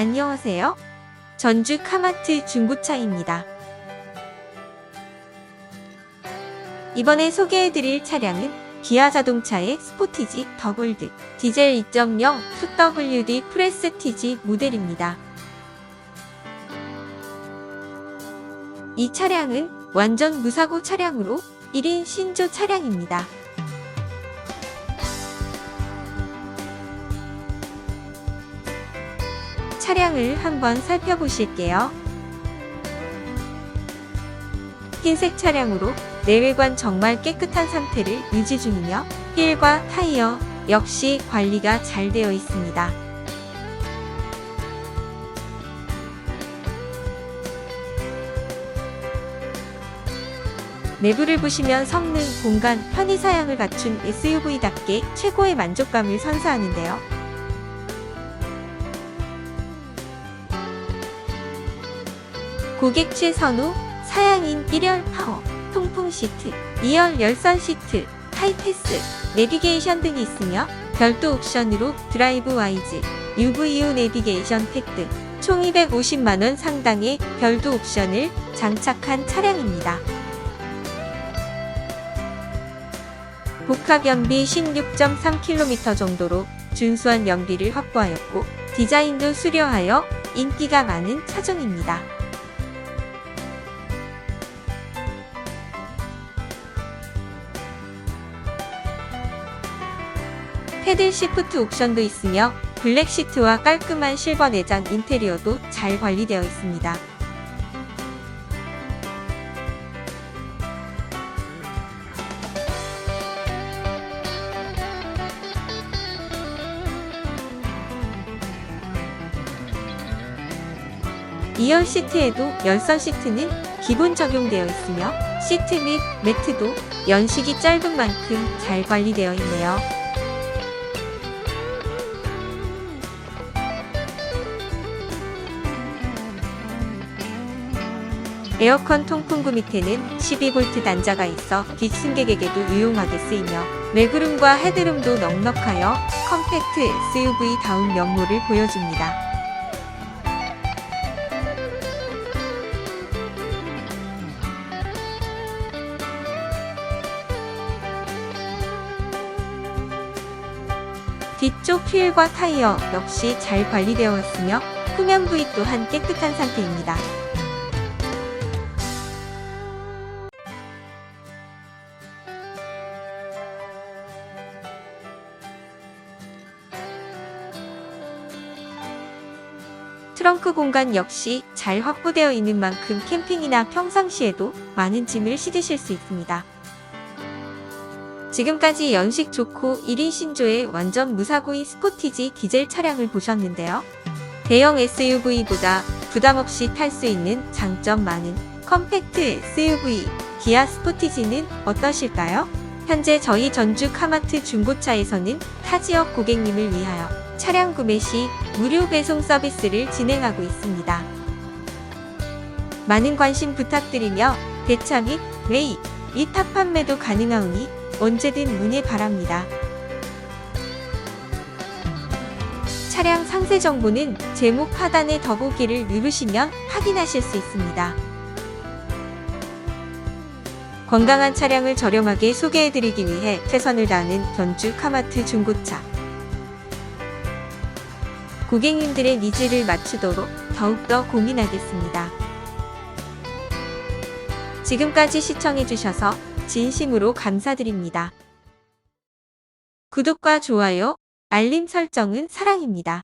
안녕하세요. 전주 카마트 중고차입니다. 이번에 소개해드릴 차량은 기아 자동차의 스포티지 더블드 디젤 2.0 2WD 프레스티지 모델입니다. 이 차량은 완전 무사고 차량으로 1인 신조 차량입니다. 차량을 한번 살펴보실게요. 흰색 차량으로 내외관 정말 깨끗한 상태를 유지 중이며 휠과 타이어 역시 관리가 잘 되어 있습니다. 내부를 보시면 성능, 공간, 편의 사양을 갖춘 SUV답게 최고의 만족감을 선사하는데요. 고객 최선호 사양인 1열 파워, 통풍 시트, 2열 열선 시트, 하이패스, 내비게이션 등이 있으며 별도 옵션으로 드라이브 와이즈, UVU 내비게이션 팩 등 총 250만원 상당의 별도 옵션을 장착한 차량입니다. 복합 연비 16.3km 정도로 준수한 연비를 확보하였고 디자인도 수려하여 인기가 많은 차종입니다. 패들 시프트 옵션도 있으며 블랙 시트와 깔끔한 실버 내장 인테리어도 잘 관리되어 있습니다. 이열 시트에도 열선 시트는 기본 적용되어 있으며 시트 및 매트도 연식이 짧은 만큼 잘 관리되어 있네요. 에어컨 통풍구 밑에는 12V 단자가 있어 뒷승객에게도 유용하게 쓰이며 레그룸과 헤드룸도 넉넉하여 컴팩트 SUV다운 면모를 보여줍니다. 뒤쪽 휠과 타이어 역시 잘 관리되어 있으며 후면 부위 또한 깨끗한 상태입니다. 트렁크 공간 역시 잘 확보되어 있는 만큼 캠핑이나 평상시에도 많은 짐을 실으실 수 있습니다. 지금까지 연식 좋고 1인 신조의 완전 무사고인 스포티지 디젤 차량을 보셨는데요. 대형 SUV보다 부담없이 탈 수 있는 장점 많은 컴팩트 SUV 기아 스포티지는 어떠실까요? 현재 저희 전주 카마트 중고차에서는 타 지역 고객님을 위하여 차량 구매 시 무료 배송 서비스를 진행하고 있습니다. 많은 관심 부탁드리며 대차 및 레이, 이탑 판매도 가능하오니 언제든 문의 바랍니다. 차량 상세 정보는 제목 하단의 더보기를 누르시면 확인하실 수 있습니다. 건강한 차량을 저렴하게 소개해드리기 위해 최선을 다하는 전주 카마트 중고차. 고객님들의 니즈를 맞추도록 더욱더 고민하겠습니다. 지금까지 시청해주셔서 진심으로 감사드립니다. 구독과 좋아요, 알림 설정은 사랑입니다.